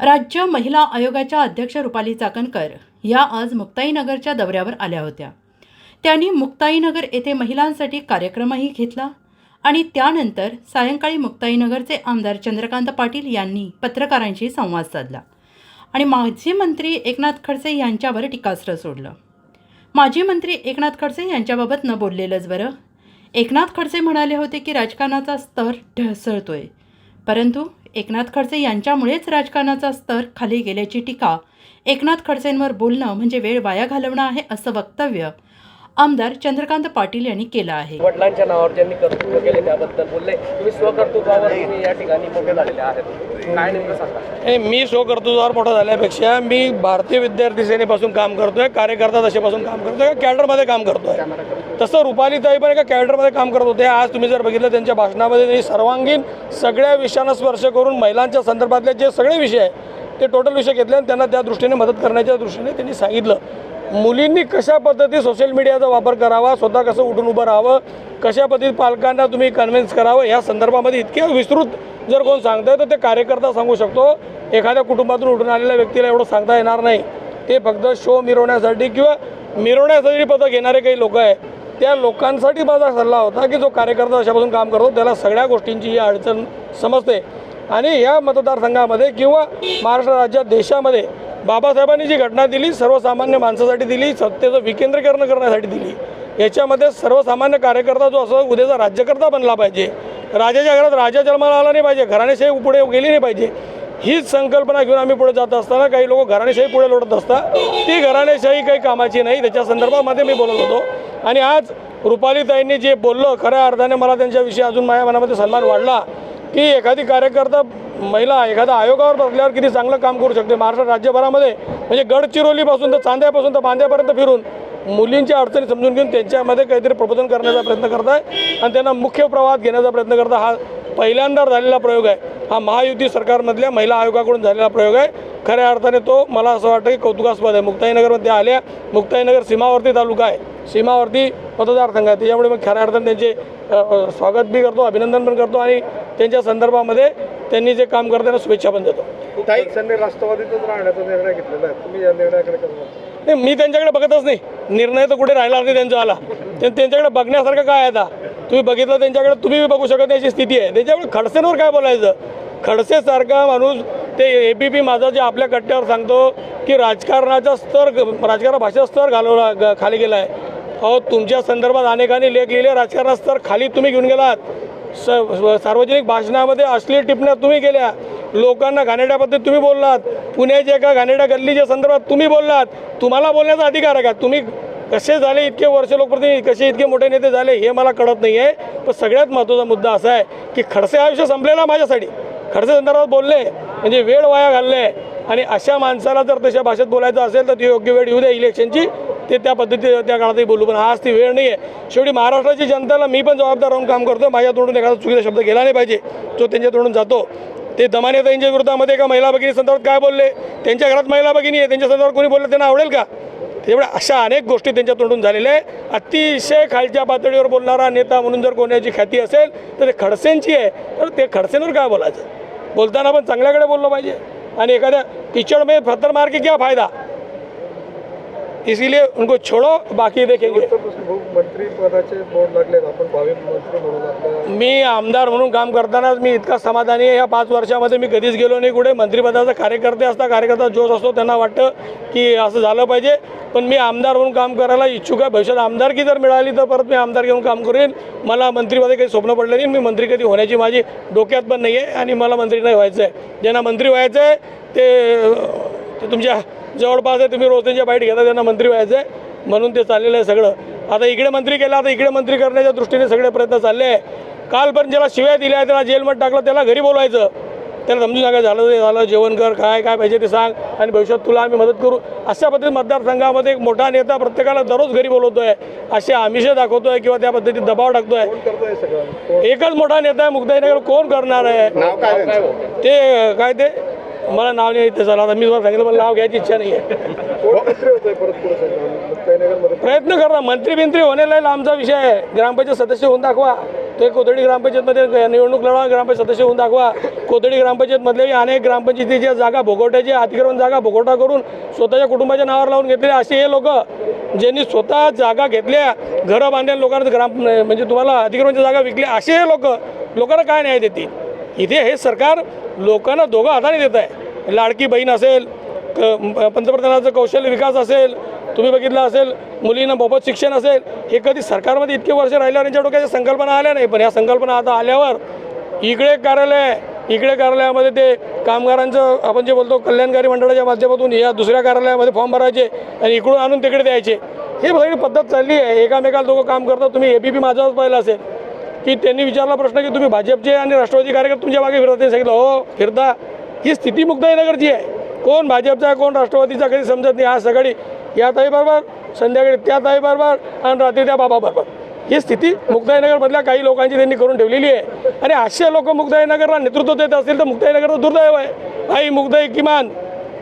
राज्य महिला आयोगाच्या अध्यक्ष रुपाली चाकणकर या आज मुक्ताईनगरच्या दौऱ्यावर आल्या होत्या. त्यांनी मुक्ताईनगर येथे महिलांसाठी कार्यक्रमही घेतला आणि त्यानंतर सायंकाळी मुक्ताईनगरचे आमदार चंद्रकांत पाटील यांनी पत्रकारांशी संवाद साधला आणि माजी मंत्री एकनाथ खडसे यांच्यावर टीकास्त्र सोडलं. माजी मंत्री एकनाथ खडसे यांच्याबाबत न बोललेलंच बरं. एकनाथ खडसे म्हणाले होते की राजकारणाचा स्तर ढसळतोय. परंतु एकनाथ खडसे यांच्यामुळेच राजकारणाचा स्तर खाली गेल्याची टीका. एकनाथ खडसेंवर बोलणं म्हणजे वेळ वाया घालवणं आहे असं वक्तव्य. आमदार चंद्रकांत पाटील यांनी केलं आहे. वडिलांच्या नावावर ज्यांनी कर्तृत्व केले त्याबद्दल बोलले. तुम्ही स्वकर्तृत्वावर तुम्ही या ठिकाणी मोठे झालेले आहेत. काय नेमकं सांगा? हे मी स्वकर्तृत्वावर मोठा झाल्यापेक्षा मी भारतीय विद्यार्थी सेनेपासून काम करतोय कार्यकर्ता दशेपासून काम करतोय कॅडरमध्ये काम करतोय. तसं रुपालीताई पण एका कॅडरमध्ये काम करत होते. आज तुम्ही जर बघितलं त्यांच्या भाषणामध्ये त्यांनी सर्वांगीण सगळ्या विषयांना स्पर्श करून महिलांच्या संदर्भातले जे सगळे विषय आहे ते टोटल विषय घेतले आणि त्यांना त्या दृष्टीने मदत करण्याच्या दृष्टीने त्यांनी सांगितलं. मुलींनी कशा पद्धती सोशल मीडियाचा वापर करावा स्वतः कसं उठून उभं राहावं कशा पद्धतीत पालकांना तुम्ही कन्व्हिन्स करावं या संदर्भामध्ये इतके विस्तृत जर कोण सांगतंय तर ते कार्यकर्ता सांगू शकतो. एखाद्या कुटुंबातून उठून आलेल्या व्यक्तीला एवढं सांगता येणार नाही. ते फक्त शो मिरवण्यासाठी किंवा मिरवण्यासाठी पदं घेणारे काही लोक आहे त्या लोकांसाठी माझा सल्ला होता की जो कार्यकर्ता अशापासून काम करतो त्याला सगळ्या गोष्टींची ही अडचण समजते. आणि या मतदारसंघामध्ये किंवा महाराष्ट्र राज्यात देशामध्ये बाबासाहेबांनी जी घटना दिली सर्वसामान्य माणसासाठी दिली सत्तेचं विकेंद्रीकरण करण्यासाठी दिली याच्यामध्ये सर्वसामान्य कार्यकर्ता जो असं उद्याचा राज्यकर्ता बनला पाहिजे. राजाच्या घरात राजा जन्माला आला नाही पाहिजे घराणेशाही पुढे गेली नाही पाहिजे. हीच संकल्पना घेऊन आम्ही पुढे जात असताना काही लोक घराणेशाही पुढे लोटत असतात. ती घराणेशाही काही कामाची नाही त्याच्या संदर्भामध्ये मी बोलत होतो. आणि आज रुपालीताईंनी जे बोललं खऱ्या अर्थाने मला त्यांच्याविषयी अजून माझ्या मनामध्ये सन्मान वाढला की एखादी कार्यकर्ता महिला एखाद्या आयोगावर बसल्यावर किती चांगलं काम करू शकते? महाराष्ट्र राज्यभरामध्ये म्हणजे गडचिरोलीपासून तर चांद्यापासून तर बांद्यापर्यंत फिरून मुलींच्या अडचणी समजून घेऊन त्यांच्यामध्ये काहीतरी प्रबोधन करण्याचा प्रयत्न करत आहे आणि त्यांना मुख्य प्रवाहात घेण्याचा प्रयत्न करत हा पहिल्यांदा झालेला प्रयोग आहे. हा महायुती सरकारमधल्या महिला आयोगाकडून झालेला प्रयोग आहे. खऱ्या अर्थाने तो मला असं वाटतं की कौतुकास्पद आहे. मुक्ताईनगरमध्ये आल्या मुक्ताईनगर सीमावर्ती तालुका आहे. सीमावर्ती मतदारसंघ आहे. त्याच्यामुळे मग खऱ्या अर्थाने त्यांचे स्वागत बी करतो अभिनंदन पण करतो आणि त्यांच्या संदर्भामध्ये त्यांनी जे काम करते त्यांना शुभेच्छा पण देतो. राष्ट्रवादीतच राहण्याचा निर्णय घेतलेला आहे. तुम्ही या निर्णयाकडे कसं नाही मी त्यांच्याकडे बघतच नाही. निर्णय तर कुठे राहिला नाही त्यांचा आला. त्यां- त्यांच्याकडे बघण्यासारखं काय आहे आता? तुम्ही बघितलं त्यांच्याकडे तुम्ही बी बघू शकत नाही अशी स्थिती आहे. त्याच्यामुळे खडसेंवर काय बोलायचं? खडसेसारखा माणूस ते ए पी पी माझा जे आपल्या कट्ट्यावर सांगतो की राजकारणाचा स्तर राजकारण भाषेचा स्तर घालवला ग- खाली गेला आहे अहो तुमच्या संदर्भात अनेकांनी लेख लिहिले राजकारणाचा स्तर खाली तुम्ही घेऊन गेलात. स सार्वजनिक भाषणामध्ये अश्लील टिपण्या तुम्ही केल्या. लोकांना घाणेड्याबद्दल तुम्ही बोललात. पुण्याच्या एका घाणेड्या गल्लीच्या संदर्भात तुम्ही बोललात. तुम्हाला बोलण्याचा अधिकार आहे का? तुम्ही कसे झाले इतके वर्ष लोकप्रतिनिधी कसे इतके मोठे नेते झाले हे मला कळत नाही आहे पण सगळ्यात महत्त्वाचा मुद्दा असा आहे की खडसे आयुष्य संपलेला माझ्यासाठी. खडसे संदर्भात बोलले म्हणजे वेळ वाया घालले आणि अशा माणसाला जर तशा भाषेत बोलायचं असेल तर ती योग्य वेळ येऊ द्या इलेक्शनची. ते त्या पद्धतीने त्या काळातही बोलू पण आज ती वेळ नाही आहे शेवटी महाराष्ट्राची जनतेला मी पण जबाबदार राहून काम करतो माझ्या तोंडून एखादा चुकीचा शब्द गेला नाही पाहिजे. जो त्यांच्या तोंडून जातो. ते दमाने त्यांच्या विरोधामध्ये एका महिला भगिनी संदर्भात काय बोलले? त्यांच्या घरात महिला भगिनी आहे. त्यांच्या संदर्भात कोणी बोललं? त्यांना आवडेल का? तेवढ्या अशा अनेक गोष्टी त्यांच्या तोंडून झालेल्या आहे अतिशय खालच्या पातळीवर बोलणारा नेता म्हणून जर कोणाची ख्याती असेल तर ते खडसेंची आहे. तर ते खडसेंवर काय बोलायचं? बोलताना पण चांगल्याकडे बोललं पाहिजे. आणि एखाद्या किचडमध्ये में पत्थर मार क्या फायदा? इसीलिए उनको छोड़ो बाकी देखेंगे। मी आमदार म्हणून काम करताना मी इतका समाधानी आहे. या पाच वर्षामध्ये मी कधीच गेलो नाही कुठे. मंत्रिपदाचा कार्यकर्ते असता कार्यकर्ता जोश असतो त्यांना वाटतं की असं झालं पाहिजे. पण मी आमदार म्हणून काम करायला इच्छुक आहे. भविष्यात आमदारकी जर मिळाली तर परत मी आमदार घेऊन काम करेन. मला मंत्रीमध्ये काही स्वप्न पडलं नाही मी मंत्री कधी होण्याची माझी डोक्यात पण नाही आहे आणि मला मंत्री नाही व्हायचं आहे ज्यांना मंत्री व्हायचं आहे ते ते तुमच्या जवळपास आहे तुम्ही रोज त्यांच्या बाईट घेता त्यांना मंत्री व्हायचं आहे. म्हणून ते चाललेलं आहे सगळं. आता इकडे मंत्री केलं आता इकडे मंत्री करण्याच्या दृष्टीने सगळे प्रयत्न चालले आहे. कालपर्यंत ज्याला शिव्या दिल्या त्याला जेलमध्ये टाकलं त्याला घरी बोलवायचं. त्याला समजून सांगा झालं ते झालं जेवण कर काय काय पाहिजे ते सांग. आणि भविष्यात तुला आम्ही मदत करू. अशा पद्धतीत मतदारसंघामध्ये एक मोठा नेता प्रत्येकाला दररोज घरी बोलवतोय. असे आमिषे दाखवतोय किंवा त्या पद्धतीत दबाव टाकतोय. एकच मोठा नेता आहे मुक्ताईनगर कोण करणार आहे? ते काय ते? मला नाव नाही येत झालं. आता मी तुम्हाला सांगितलं मला नाव घ्यायची इच्छा नाही आहे प्रयत्न करा मंत्री बिंत्री होण्याला आमचा विषय आहे. ग्रामपंचायत सदस्य होऊन दाखवा. ते कोथळी ग्रामपंचायतमध्ये निवडणूक लढवा ग्रामपंचायत सदस्य होऊन दाखवा. कोथळी ग्रामपंचायतमधले अनेक ग्रामपंचायतीच्या जागा भोगवट्याची अतिक्रमण जागा भोगवटा करून स्वतःच्या कुटुंबाच्या नावावर लावून घेतलेले असे हे लोक ज्यांनी स्वतः जागा घेतल्या घरं बांधल्या लोकांना ग्राम म्हणजे तुम्हाला अतिक्रमणच्या जागा विकल्या असे हे लोक लोकांना काय न्याय देतील? इथे हे सरकार लोकांना दोघं हाताने देत आहे. लाडकी बहीण असेल क- पंतप्रधानाचं कौशल्य विकास असेल तुम्ही बघितलं असेल मुलींना मोफत शिक्षण असेल हे कधी सरकारमध्ये इतके वर्ष राहिल्यावर यांच्या डोक्याच्या संकल्पना आल्या नाही. पण या संकल्पना आता आल्यावर इकडे कार्यालय आहे इकडे कार्यालयामध्ये ते कामगारांचं आपण जे बोलतो कल्याणकारी मंडळाच्या माध्यमातून या दुसऱ्या कार्यालयामध्ये फॉर्म भरायचे आणि इकडून आणून तिकडे द्यायचे. हे सगळी पद्धत चालली आहे. एकामेकाला दोघं काम करतात. तुम्ही ए बी पी माझाच पाहिलं असेल की त्यांनी विचारला प्रश्न की तुम्ही भाजपचे आणि राष्ट्रवादी कार्यकर्ते तुमच्या मागे फिरतात ते सांगितलं हो फिरता. ही स्थिती मुक्ताईनगरची आहे. कोण भाजपचा आहे, कोण राष्ट्रवादीचा कधी समजत नाही. आज सकाळी या ताईबरोबर संध्याकाळी त्या ताईबरोबर आणि रात्री त्या बाबाबरोबर. ही स्थिती मुक्ताईनगरमधल्या काही लोकांची त्यांनी करून ठेवलेली आहे. आणि असे लोक मुक्ताईनगरला नेतृत्व देत असतील तर मुक्ताईनगरचं दुर्दैव आहे. आई मुक्ताई किमान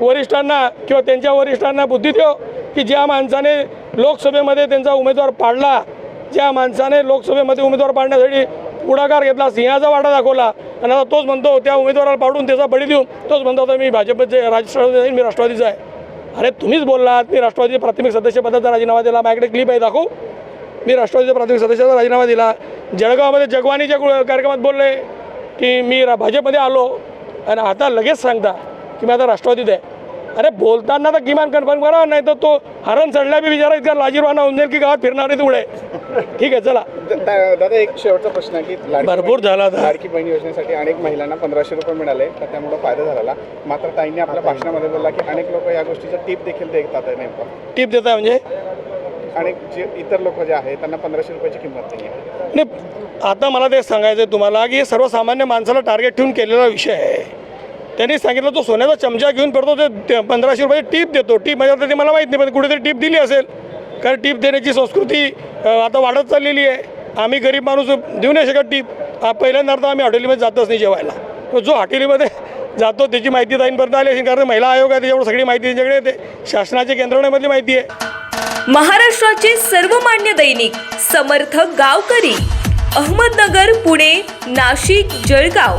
वरिष्ठांना किंवा त्यांच्या वरिष्ठांना बुद्धी देव की ज्या माणसाने लोकसभेमध्ये त्यांचा उमेदवार पाडला ज्या माणसाने लोकसभेमध्ये उमेदवार पाडण्यासाठी पुढाकार घेतला सिंहाचा वाटा दाखवला. आणि आता तोच म्हणतो त्या उमेदवाराला पाडून त्याचा बळी देऊन तोच म्हणतो आता मी भाजपचे राष्ट्रवादी आहे, मी राष्ट्रवादीचा आहे. अरे तुम्हीच बोललात मी राष्ट्रवादी प्राथमिक सदस्यपदाचा राजीनामा दिला. माझ्याकडे क्लिप आहे दाखवू. मी राष्ट्रवादीच्या प्राथमिक सदस्याचा राजीनामा दिला. जळगावमध्ये जगवानीच्या कार्यक्रमात बोलले की मी रा भाजपमध्ये आलो. आणि आता लगेच सांगता की मी आता राष्ट्रवादीत आहे. अरे बोलताना तर किमान कन्फर्म करा नाही तर तो हरण चढल्या बी विचारा इतका लाजीरवाना होऊन जाईल की गावात फिरणार नाही उडे ठीक आहे चला. दादा एक शेवटचा प्रश्न आहे की भरपूर झाला. लाडकी बहीण योजनेसाठी अनेक महिलांना पंधराशे रुपये मिळाले तर त्यामुळे फायदा झाला. मात्र ताईंनी आपल्या भाषणामध्ये बोलला की अनेक लोक या गोष्टीचा टीप देखील देतात आहे नेमकं. टीप देताय म्हणजे? अनेक जे इतर लोक जे आहेत त्यांना पंधराशे रुपयाची किंमत नाही आहे नाही आता मला ते सांगायचं आहे तुम्हाला की हे सर्वसामान्य माणसाला टार्गेट ठेवून केलेला विषय आहे. त्यांनी सांगितलं तो सोन्याचा चमचा घेऊन पडतो ते पंधराशे रुपये टीप देतो. टीप म्हणजे आता ते मला माहीत नाही पण कुठेतरी टीप दिली असेल. कारण टीप देण्याची संस्कृती आता वाढत चाललेली आहे. आम्ही गरीब माणूस देऊ नाही शकत टीप. हा पहिल्यांदा आम्ही हॉटेलीमध्ये जातच नाही जेवायला. जो हॉटेलीमध्ये जातो त्याची माहिती ताईंपर्यंत आली असेल कारण महिला आयोग आहे त्याच्यावर सगळी माहिती त्यांच्याकडे येते. शासनाच्या यंत्रणेमधली माहिती आहे. महाराष्ट्राचे सर्वमान्य दैनिक समर्थ गावकरी अहमदनगर पुणे नाशिक जळगाव.